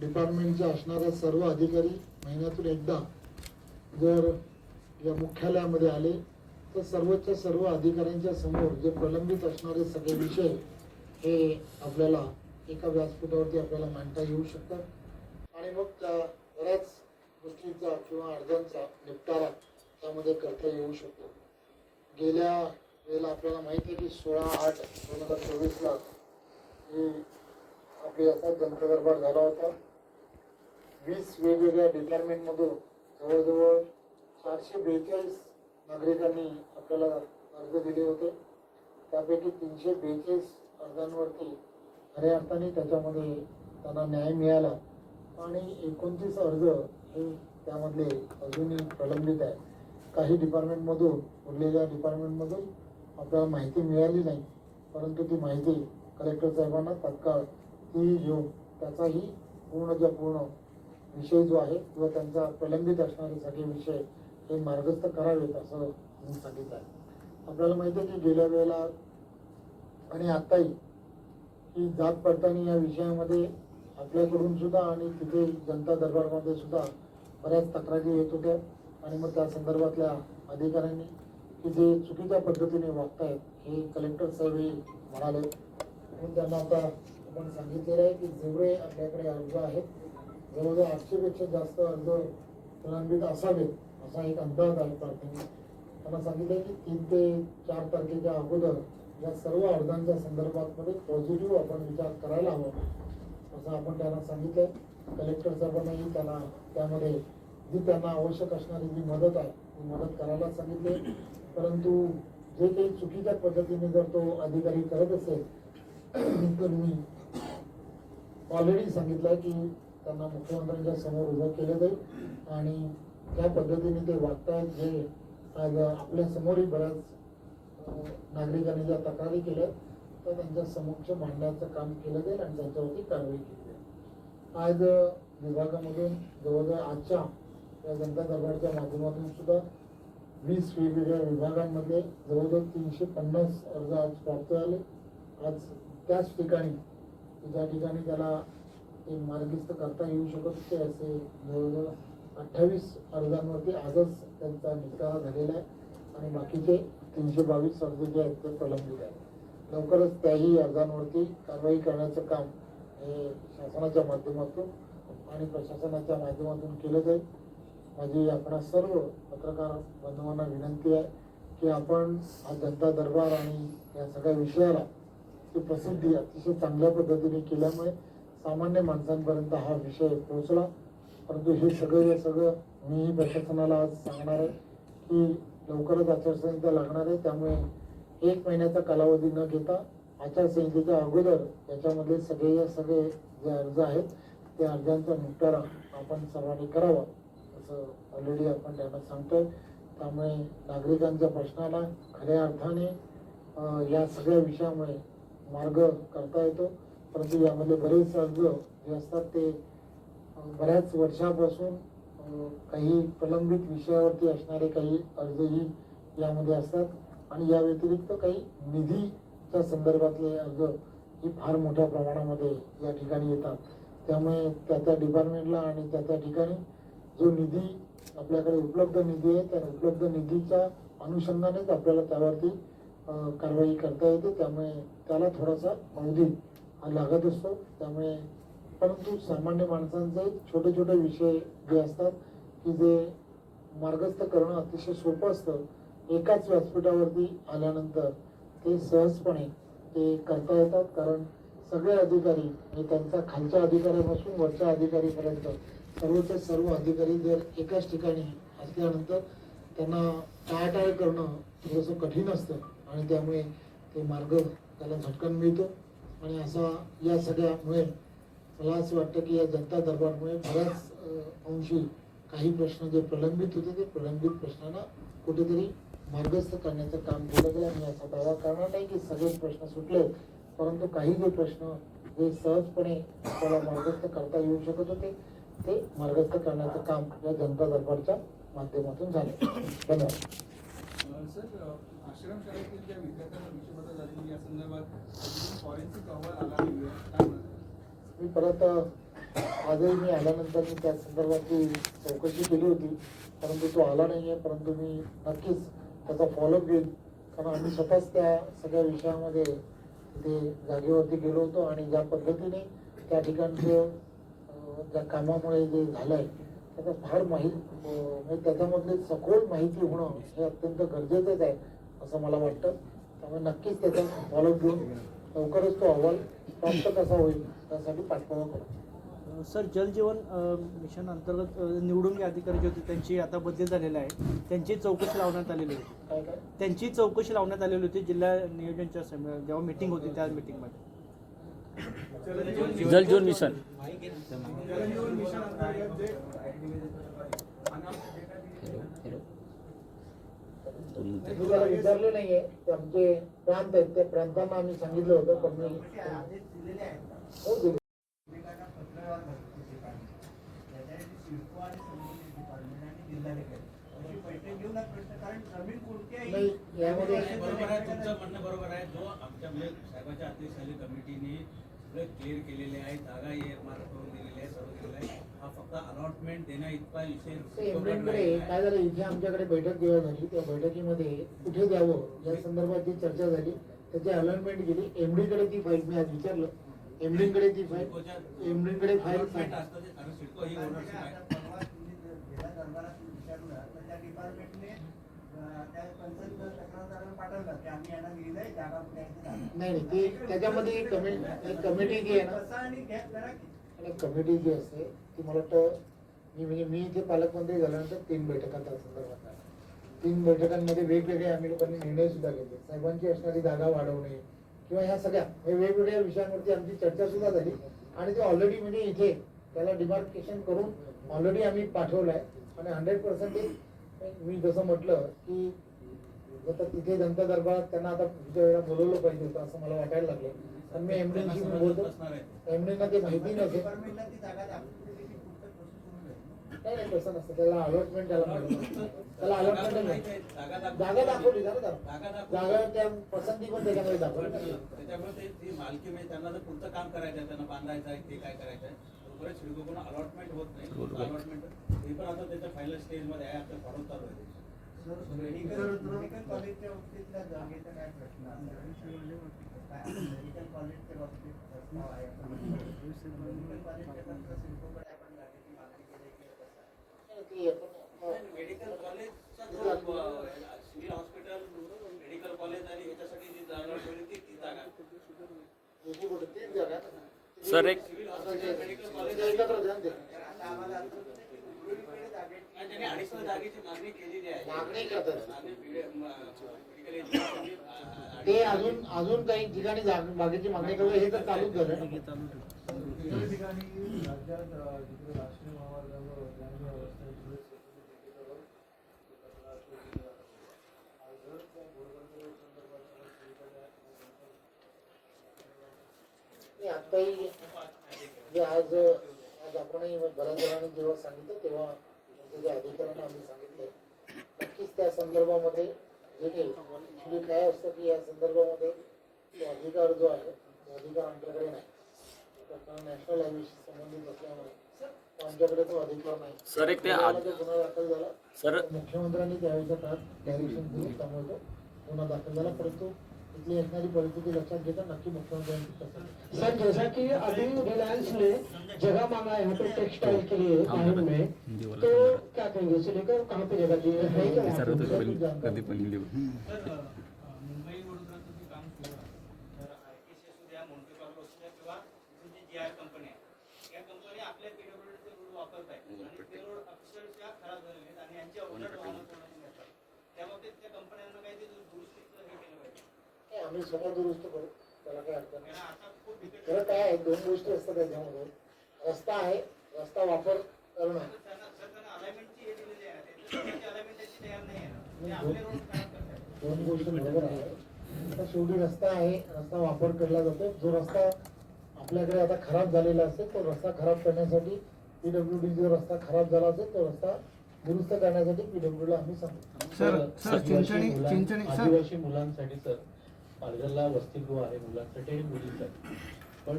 डिपार्टमेंटचे असणारा सर्व अधिकारी महिन्यातून एकदा जर या मुख्यालयामध्ये आले तर सर्वच्या सर्व अधिकाऱ्यांच्या समोर जे प्रलंबित असणारे सगळे विषय हे आपल्याला एका व्यासपीठावरती आपल्याला मांडता येऊ शकतात. आणि मग त्या बऱ्याच गोष्टींचा किंवा अर्जांचा निपटारा त्यामध्ये करता येऊ शकतो. गेल्या वेळेला आपल्याला माहिती आहे की सोळा आठ दोन हजार चोवीसला ही आपली असा जनता दरबार झाला होता. वीस वेगवेगळ्या डिपार्टमेंटमधून जवळजवळ चारशे बेचाळीस नागरिकांनी आपल्याला अर्ज दिले होते. त्यापैकी तीनशे बेचाळीस अर्जांवरती खऱ्या अर्थाने त्याच्यामध्ये त्यांना न्याय मिळाला आणि एकोणतीस अर्ज हे त्यामधले अजूनही प्रलंबित आहे काही डिपार्टमेंटमधून उरलेल्या डिपार्टमेंटमधून आपल्याला माहिती मिळाली नाही. परंतु ती माहिती कलेक्टर साहेबांना तात्काळ ती घेऊन त्याचाही पूर्णच्या पूर्ण विषय जो आहे किंवा त्यांचा प्रलंबित असणारे सगळे विषय हे मार्गस्थ करावेत असं सांगितलं आहे. आपल्याला माहिती आहे की गेल्या वेळेला आणि आत्ताही की जात पडताना या विषयामध्ये आपल्याकडून सुद्धा आणि तिथे जनता दरबारमध्ये सुद्धा बऱ्याच तक्रारी येत होत्या. आणि मग त्या संदर्भातल्या अधिकाऱ्यांनी की जे चुकीच्या पद्धतीने वागतायत हे कलेक्टर साहेबही म्हणाले. म्हणून त्यांना आता आपण सांगितलेलं आहे की जेवढे आपल्याकडे अर्ज आहेत जवळजवळ आठशेपेक्षा जास्त अर्ज प्रलंबित असावेत असा एक अंदाज आहे प्राथमिक. त्यांना सांगितलं की तीन ते चार तारखेच्या अगोदर या सर्व अर्जांच्या संदर्भात मध्ये पॉझिटिव्ह आपण विचार करायला हवा. असं आपण त्यांना सांगितलंय कलेक्टर साहेबांनाही त्यांना त्यामध्ये जी त्यांना आवश्यक असणारी जी मदत आहे ती मदत करायला सांगितले. परंतु जे काही चुकीच्या पद्धतीने जर तो अधिकारी करत असेल तर मी ऑलरेडी सांगितलं की त्यांना मुख्यमंत्र्यांच्या समोर उभं केलं जाईल. आणि त्या पद्धतीने ते वागतायत जे आज आपल्या समोरही बऱ्याच नागरिकांनी ज्या तक्रारी केल्या तर त्यांच्या समक्ष मांडण्याचं काम केलं जाईल आणि त्यांच्यावरती कारवाई केली जाईल. आज विभागामधून जवळजवळ आजच्या या जनता दरबारच्या माध्यमातून सुद्धा वीस वेगवेगळ्या विभागांमध्ये जवळजवळ तीनशे पन्नास अर्ज आज प्राप्त झाले. आज त्याच ठिकाणी ज्या ठिकाणी त्याला ते मार्गस्थ करता येऊ शकत होते असे जवळजवळ अठ्ठावीस अर्जांवरती आजच त्यांचा निकाल झालेला आहे. आणि बाकीचे तीनशे बावीस अर्ज जे आहेत ते प्रलंबित आहेत. लवकरच त्याही अर्जांवरती कारवाई करण्याचं काम हे शासनाच्या माध्यमातून आणि प्रशासनाच्या माध्यमातून केलं जाईल. माझी आपणा सर्व पत्रकार बांधवांना विनंती आहे की आपण हा जनता दरबार आणि या सगळ्या विषयाला ती प्रसिद्धी अतिशय चांगल्या पद्धतीने केल्यामुळे सामान्य माणसांपर्यंत हा विषय पोहोचला. परंतु हे सगळं हे सगळं मीही प्रशासनाला आज सांगणार आहे की लवकरच आचारसंहिता लागणार आहे. त्यामुळे एक महिन्याचा कालावधी न घेता आचारसंहितेच्या अगोदर याच्यामध्ये सगळे सगळे जे अर्ज आहेत त्या अर्जांचा निपटारा आपण सर्वांनी करावा असं ऑलरेडी आपण त्यांना सांगतोय. त्यामुळे नागरिकांच्या प्रश्नाला खऱ्या अर्थाने या सगळ्या विषयामुळे मार्ग करता येतो. परंतु यामध्ये बरेच अर्ज जे असतात ते बऱ्याच वर्षापासून काही प्रलंबित विषयावरती असणारे काही अर्जही यामध्ये असतात. आणि या व्यतिरिक्त काही निधीच्या संदर्भातले अर्ज ही फार मोठ्या प्रमाणामध्ये या ठिकाणी येतात. त्यामुळे त्या त्या डिपार्टमेंटला आणि त्या त्या ठिकाणी जो निधी आपल्याकडे उपलब्ध निधी आहे त्या उपलब्ध निधीच्या अनुषंगानेच आपल्याला त्यावरती कारवाई करता येते. त्यामुळे त्याला थोडासा अवधी लागत असतो. त्यामुळे परंतु सामान्य माणसांचे छोटे छोटे विषय जे असतात की जे मार्गस्थ करणं अतिशय सोपं असतं एकाच व्यासपीठावरती आल्यानंतर ते सहजपणे ते करता येतात. कारण सगळे अधिकारी म्हणजे त्यांचा खालच्या अधिकाऱ्यापासून वरच्या अधिकारीपर्यंत सर्वचे सर्व अधिकारी जर एकाच ठिकाणी असल्यानंतर त्यांना टाळाटाळ करणं थोडंसं कठीण असतं आणि त्यामुळे ते मार्ग त्याला झटकन मिळतो. आणि असा या सगळ्यामुळे मला असं वाटतं की या जनता दरबारमुळे बऱ्याच अंशी काही प्रश्न जे प्रलंबित होते ते प्रलंबित प्रश्नांना कुठेतरी मार्गस्थ करण्याचं काम केलं गेलं आणि असा दावा करणार नाही की सगळेच प्रश्न सुटले परंतु काही जे प्रश्न जे सहजपणे आपल्याला मार्गस्थ करता येऊ शकत होते ते मार्गस्थ करण्याचं काम या जनता दरबारच्या माध्यमातून झाले. धन्यवाद. सर आश्रमशाळेतील ज्या विद्यार्थ्यांना विषमता झालेली या संदर्भात फॉरेन्सिक अहवाल आला नाही काय मी परत आजही मी आल्यानंतर मी त्या संदर्भातली चौकशी केली होती परंतु तो आला नाही आहे परंतु मी नक्कीच त्याचा फॉलोअप घेईन. कारण आम्ही स्वतःच त्या सगळ्या विषयामध्ये तिथे जागेवरती गेलो होतो आणि ज्या पद्धतीने त्या ठिकाणचं ज्या कामामुळे जे झालं आहे त्याचा फार माहीत म्हणजे त्याच्यामधली सखोल माहिती होणं हे अत्यंत गरजेचंच आहे. असं मला वाटतं. त्यामुळे नक्कीच त्याचा फॉलोअप घेऊन लवकरच तो अहवाल प्राप्त कसा होईल त्यासाठी पाठपुरावा करू. सर जल जीवन अ, मिशन अंतर्गत निवडून जे अधिकारी जे होते त्यांची आता बदली झालेली आहे. त्यांची चौकशी लावण्यात आलेली होती. काय काय? त्यांची चौकशी लावण्यात आलेली होती जिल्हा नियोजनच्या सम- जेव्हा मीटिंग होती त्या मीटिंगमध्ये जल जीवन मिशन. जलजीवन मिशन अंतर्गत त्याला विचारले नाहीये. ते आमचे प्रांत आहेत त्या प्रांतांना आम्ही सांगितलं होतं पण मी हो यामध्ये बरोबर आहे तुमचं म्हणणं बरोबर आहे. जो आमच्या म्हणजे साहेबांच्या अध्यक्षाने कमिटीने क्लिअर केलेले आहे जागा ये मार्क करून दिलेली आहे सर्व दिलेलं आहे. हा फक्त अलॉटमेंट देण्या इतका विषय काय झालं इथे आमच्याकडे बैठक जेव्हा झाली त्या बैठकीमध्ये कुठे द्यावं या संदर्भात जी चर्चा झाली त्याची अलॉटमेंट गेली एमडी कडे ती फाईल मी आज विचारलं. एमडी कडे ती फाईल एमडी कडे फाईल सिडको ही ओनरशिप आहे. नाही नाही ते त्याच्यामध्ये कमिटी जी आहे ना कमिटी जी असते ती मला वाटतं मी म्हणजे मी इथे पालकमंत्री झाल्यानंतर तीन बैठका त्या संदर्भात तीन बैठकांमध्ये वेगवेगळे आम्ही लोकांनी निर्णय सुद्धा घेतले. साहेबांची असणारी जागा वाढवणे किंवा ह्या सगळ्या वेगवेगळ्या विषयांवरती आमची चर्चा सुद्धा झाली. आणि ते ऑलरेडी म्हणजे इथे त्याला डिमार्केशन करून ऑलरेडी आम्ही पाठवलं आहे आणि हंड्रेड पर्सेंटेज मी जसं म्हटलं की आता तिथे जनता दरबारात त्यांना आता पुढच्या वेळेला बोलवलं पाहिजे होतं असं मला वाटायला लागलं. पण मी एमडीशी मी बोलतो. असणार आहे एमडीना ते माहिती नसेल नाही नाही तसं नसतं. त्याला अलॉटमेंट त्याला. त्याला अलॉटमेंट नाही. जागा दाखवली ना जागा त्या पसंती पण त्याच्यामध्ये दाखवली त्याच्यामुळे ते मालकी म्हणजे त्यांना जर पुढचं काम करायचं आहे त्यांना बांधायचं आहे ते काय करायचं आहे तोपर्यंत सिडको अलॉटमेंट होत नाही. अलॉटमेंट हे पण आता त्याच्या फायनल स्टेजमध्ये आहे आता फॉलो चालू आहे. मेडिकल कॉलेजचा सिव्हिल हॉस्पिटल मेडिकल कॉलेज आणि याच्यासाठी जी जागा ती ती. सर, एक- मेडिकल कॉलेज एकत्र मागणी केलेली आहे. मागणी करतात. ते अजून अजून काही ठिकाणी जाग- बागेची मागणी करू हे तर चालूच झालं. ठिकाणी राज्यात राष्ट्रीय महामार्गावर आताही आज आज आपणही बऱ्याच जणांनी जेव्हा सांगितलं तेव्हा जे अधिकाऱ्यांना आम्ही सांगितलं. नक्कीच त्या संदर्भामध्ये जे काय असतं की या संदर्भामध्ये तो अधिकार जो आहे तो अधिकार आमच्याकडे नाही. नॅशनल हायवेशी संबंधित असल्यामुळे आमच्याकडे तो अधिकार नाही. सर, एक ते गुन्हा दाखल झाला. सर मुख्यमंत्र्यांनी त्यावेळेच्या काळात डायरेक्शन दिली त्यामुळे तो गुन्हा दाखल झाला. परंतु इथली असणारी परिस्थिती लक्षात घेता नक्की मुख्यमंत्र्यांनी सर जैसा कि अभी रिलायंस ने जगह मांगा है यहाँ पे टेक्सटाइल के लिए टाउन में तो क्या कहेंगे इसे लेकर कहाँ पे जगह दी है? क्या वहाँ पे? कधी पण हिंदी सर अ, मुंबई वडोदराचं जे काम सुरू आहे तर आय टी सी असू द्या मोंटे कार्लो असू द्या किंवा इथून जी जी आय कंपनी आहे या कंपनी आपल्या पीडब्ल्यूडीचे रोड वापरत आहेत आणि ते रोड अक्षरशः खराब झालेले आहेत आणि यांच्या ओनर वाहनं पूर्ण येतात त्या बाबतीत त्या कंपन्यांना काहीतरी दुरुस्तीचं हे केलं पाहिजे नाही, आम्ही स्वतः दुरुस्त करू. त्याला काही अडचण नाही. खरं काय आहे दोन गोष्टी असतात त्याच्यामध्ये रस्ता आहे रस्ता वापर करणं. दोन गोष्टी बरोबर आहे. आता शेवटी रस्ता आहे रस्ता वापर केला जातो. जो रस्ता आपल्याकडे आता खराब झालेला असेल तो रस्ता खराब करण्यासाठी पीडब्ल्यूडी जो रस्ता खराब झाला असेल तो रस्ता दुरुस्त करण्यासाठी पीडब्ल्यूडीला आम्ही सांगतो. आदिवासी मुलांसाठी सर. पालघरला वसतिगृह आहे मुलांसाठी आणि मुलींसाठी. पण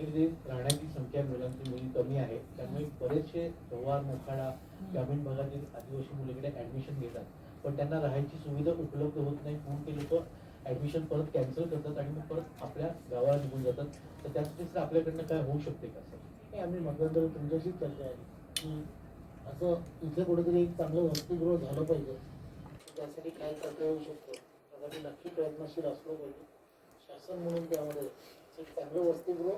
इथे राहण्याची संख्या मुलांची मुली कमी आहे त्यामुळे बरेचसे गव्हार मोखाडा ग्रामीण भागातील आदिवासी मुलीकडे ऍडमिशन घेतात. पण त्यांना राहायची सुविधा उपलब्ध होत नाही. म्हणून ते लोक ऍडमिशन परत कॅन्सल करतात आणि मग परत आपल्या गावाला निघून जातात. तर त्यासाठी सर आपल्याकडनं काय होऊ शकते का सर? आम्ही मध्यंतरी तुमच्याशीच चर्चा आहे. की असं इथे कुठेतरी एक चांगलं वसतिगृह झालं पाहिजे. त्यासाठी काय करता येऊ शकतं? त्यासाठी नक्की प्रयत्नशील असलो पाहिजे. शासन म्हणून त्यामध्ये एक चांगलं वसतिगृह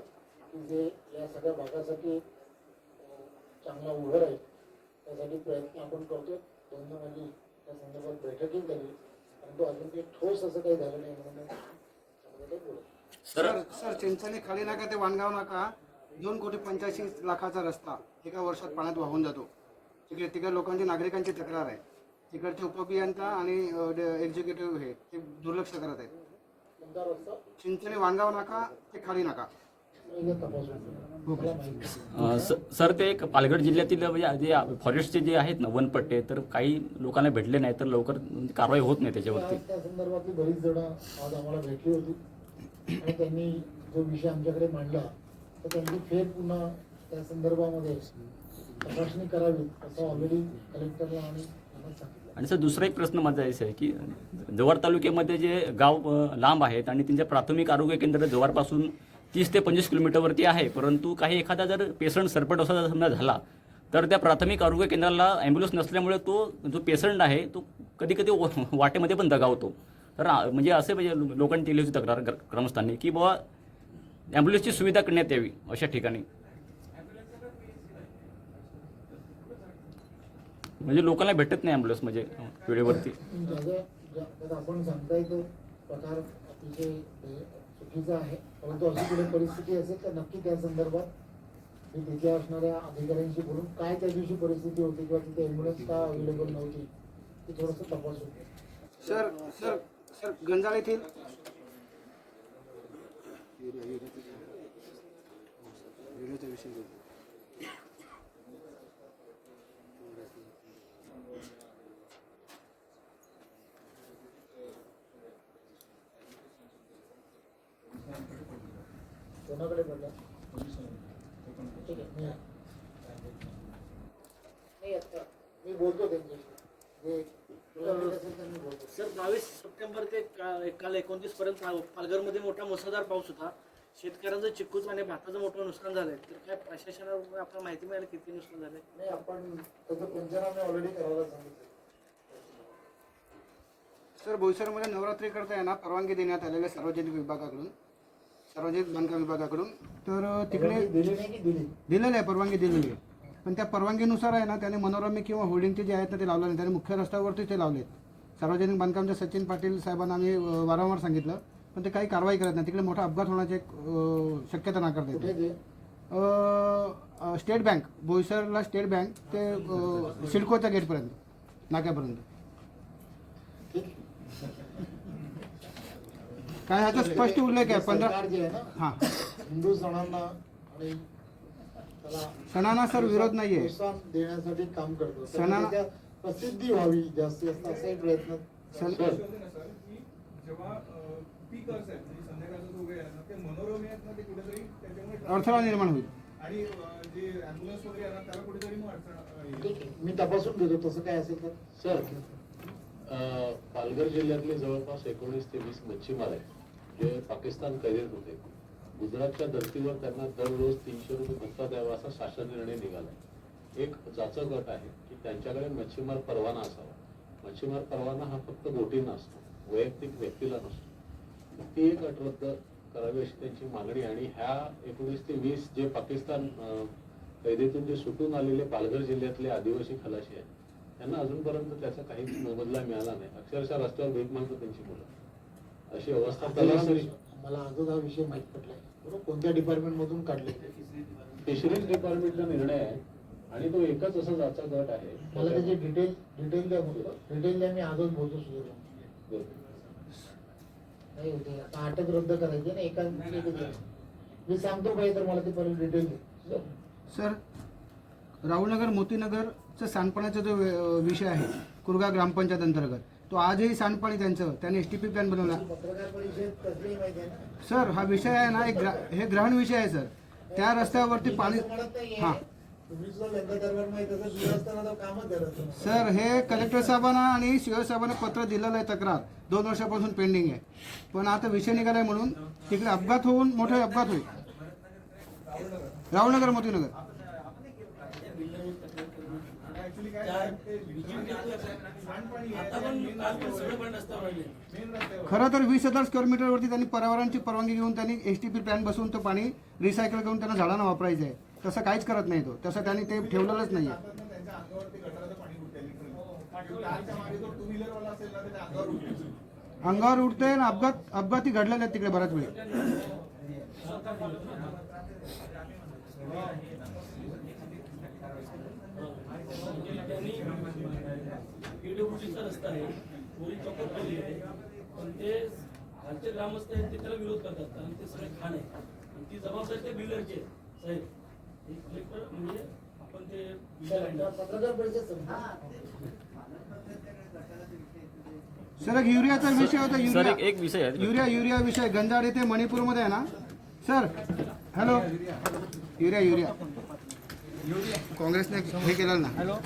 की जे या सगळ्या भागासाठी चांगला उभं राहील त्यासाठी प्रयत्न आपण करतो माझी त्या संदर्भात बैठकही झाली. परंतु अजून काही ठोस असं काही झालं नाही म्हणून. सर सर चिंचणी खाली नाका ते वाणगाव नाका. दोन कोटी पंच्याऐंशी लाखाचा रस्ता एका वर्षात पाण्यात वाहून जातो. तिकडे तिकडे लोकांची नागरिकांची तक्रार आहे. तिकडचे उपअभियंता आणि एक्झिक्युटिव्ह हे ते दुर्लक्ष करत आहेत. चिंचणी वाणगाव नाका ते खाली नाका. सर ते एक पालघर जिल्ह्यातील म्हणजे जे फॉरेस्टचे जे आहेत ना वनपट्टे तर काही लोकांना भेटले नाही तर लवकर म्हणजे कारवाई होत नाही त्याच्यावरती. त्या त्या संदर्भातली बरीच जण आज आम्हाला भेटली होती. आणि त्यांनी जो विषय आमच्याकडे मांडला तर त्यांची फेर पुन्हा त्या संदर्भामध्ये तपासणी करावी असं ऑलरेडी कलेक्टरला आणि त्यांना आणि सर दुसरा एक प्रश्न माझा असा आहे की जव्हार तालुक्यामध्ये जे गाव लांब आहेत आणि त्यांच्या प्राथमिक आरोग्य केंद्र जव्हारपासून तीस ते पंचवीस किलोमीटरवरती आहे परंतु काही एखादा जर पेशंट सरपट असा जर समजा झाला तर त्या प्राथमिक आरोग्य केंद्राला ॲम्ब्युलन्स नसल्यामुळे तो जो पेशंट आहे तो कधी कधी वाटेमध्ये पण दगावतो. तर म्हणजे असे म्हणजे लोकांनी केली होती तक्रार ग्रामस्थांनी की बाबा ॲम्ब्युलन्सची सुविधा करण्यात यावी अशा ठिकाणी. म्हणजे लोकांना भेटत नाही ॲम्ब्युलन्स म्हणजे वेळेवरती. आपण सांगताय तो प्रकार अतिशय चुकीचा आहे. परंतु अशी पुढे परिस्थिती असेल तर नक्की त्या संदर्भात मी तिथे असणाऱ्या अधिकाऱ्यांशी बोलून काय त्या दिवशी परिस्थिती होती किंवा तिथे ॲम्ब्युलन्स का अवेलेबल नव्हती ते थोडंसं तपासून घ्या. सर सर सर गंजाळ येथील. पडला आहे मी बोलतो त्यांच्याशी. सर बावीस सप्टेंबर ते का- काल एकोणतीस पर्यंत पा- पालघरमध्ये मोठा मुसळधार पाऊस होता. शेतकऱ्यांचं चिक्कूचं आणि भाताचं मोठं नुकसान झालंय. तर काय प्रशासनाला आपल्याला माहिती मिळाली किती नुकसान झालंय? नाही आपण त्याचं पंचनामे ऑलरेडी करायला सांगितलं. सर बोईसरमध्ये नवरात्री करता येणार परवानगी देण्यात आलेल्या सार्वजनिक विभागाकडून. सार्वजनिक बांधकाम विभागाकडून. तर तिकडे दिलेलं आहे परवानगी दिलेली आहे. पण त्या परवानगीनुसार आहे ना त्याने मनोरमी किंवा होर्डिंगचे जे आहेत ना ते लावले नाही त्याने मुख्य रस्त्यावरती ते लावलेत. सार्वजनिक बांधकामचे सचिन पाटील साहेबांना आम्ही वारंवार सांगितलं. पण ते काही कारवाई करत नाही तिकडे मोठा अपघात होण्याची शक्यता नाकारता येते. स्टेट बँक बोईसरला स्टेट बँक ते सिडकोच्या गेटपर्यंत नाक्यापर्यंत. काय ह्याचा स्पष्ट उल्लेख आहे पंधरा हां. हिंदू सणांना आणि त्याला सणांना सर विरोध नाहीये. देण्यासाठी काम करतो. सणांना- प्रसिद्धी व्हावी जास्तीत जास्त असाही प्रयत्न म्हणजे अडथळा निर्माण होईल. मी तपासून घेतो तसं काय असेल तर. सर पालघर जिल्ह्यातले जवळपास एकोणीस ते वीस मच्छीमार आहेत. जे पाकिस्तान कैदेत होते गुजरातच्या धर्तीवर त्यांना दररोज तीनशे रुपये भत्ता द्यावा असा शासन निर्णय निघाला. एक जाचक गट आहे की त्यांच्याकडे मच्छीमार परवाना असावा. मच्छीमार परवाना हा फक्त बोटींना असतो वैयक्तिक व्यक्तीला नसतो. ती एक अट रद्द करावी अशी त्यांची मागणी आणि ह्या एकोणीस ते वीस जे पाकिस्तान कैदेतून जे सुटून आलेले पालघर जिल्ह्यातले आदिवासी खलाशी आहेत त्यांना अजूनपर्यंत त्याचा काहीच मोबदला मिळाला नाही. अक्षरशः रस्त्यावर भीक मागतो त्यांची मुलं. अशी अवस्था मला आजच हा विषय माहीत पडलाय. बरोबर? कोणत्या डिपार्टमेंट मधून काढले ते? फिशरीज डिपार्टमेंटचा निर्णय आहे आणि तो एकच असा जाचा गट आहे. मला त्याची डिटेल डिटेल द्या डिटेल द्या मी आजच बोलतो सुद्धा. नाही होते. आता अटक रद्द करायची ना एका मी सांगतो पाहिजे तर मला ते परत डिटेल दे सर राहुलनगर मोतीनगरचं सांडपाण्याचा जो विषय आहे कुरगा ग्रामपंचायत अंतर्गत तो आजही सांडपाणी त्यांचं त्यांनी एस टी पी प्लॅन बनवला. सर हा विषय आहे ना एक ग्रा हे ग्रहण विषय आहे सर त्या रस्त्यावरती पाणी. हां. सर हे कलेक्टर साहेबांना आणि शिव साहेबांना पत्र दिलेलं आहे तक्रार. दोन वर्षापासून पेंडिंग आहे. पण आता विषय निघालाय म्हणून तिकडे अपघात होऊन मोठे अपघात होईल. रावनगर मोतीनगर आता पण काल पण सगळे पण रस्त्यावर राहिले खरं तर वीस हजार स्क्वेअर मीटरवरती त्यांनी पर्यावरणाची परवानगी घेऊन त्यांनी एस टी पी प्लॅन बसवून तो पाणी रिसायकल करून त्यांना झाडांना वापरायचं आहे. तसं काहीच करत नाही तो. तसं त्यांनी ते ठेवलेलंच नाही आहे त्यांच्या ना अंगावर उडते आणि अपघात अपघाती घडलेले आहेत तिकडे बऱ्याच वेळ. पीडब्ल्यूडीचा रस्ता आहे पोलीस चौकात खाली आहे पण ते खालचे ग्रामस्थ आहेत ते त्याला विरोध करतात कारण ते सगळे खाण आहे आणि ती जबाबदारी त्या बिल्डरची आहे साहेब हे कलेक्टर म्हणजे आपण ते बिल्डर आहे पत्रकार परिषद संपली. सर एक युरियाचा विषय होता सर युरिया. एक एक विषय युरिया युरिया विषय गंजाड येथे मणिपूरमध्ये आहे ना? Sir hello. Urea urea. काँग्रेसने हे केलेलं ना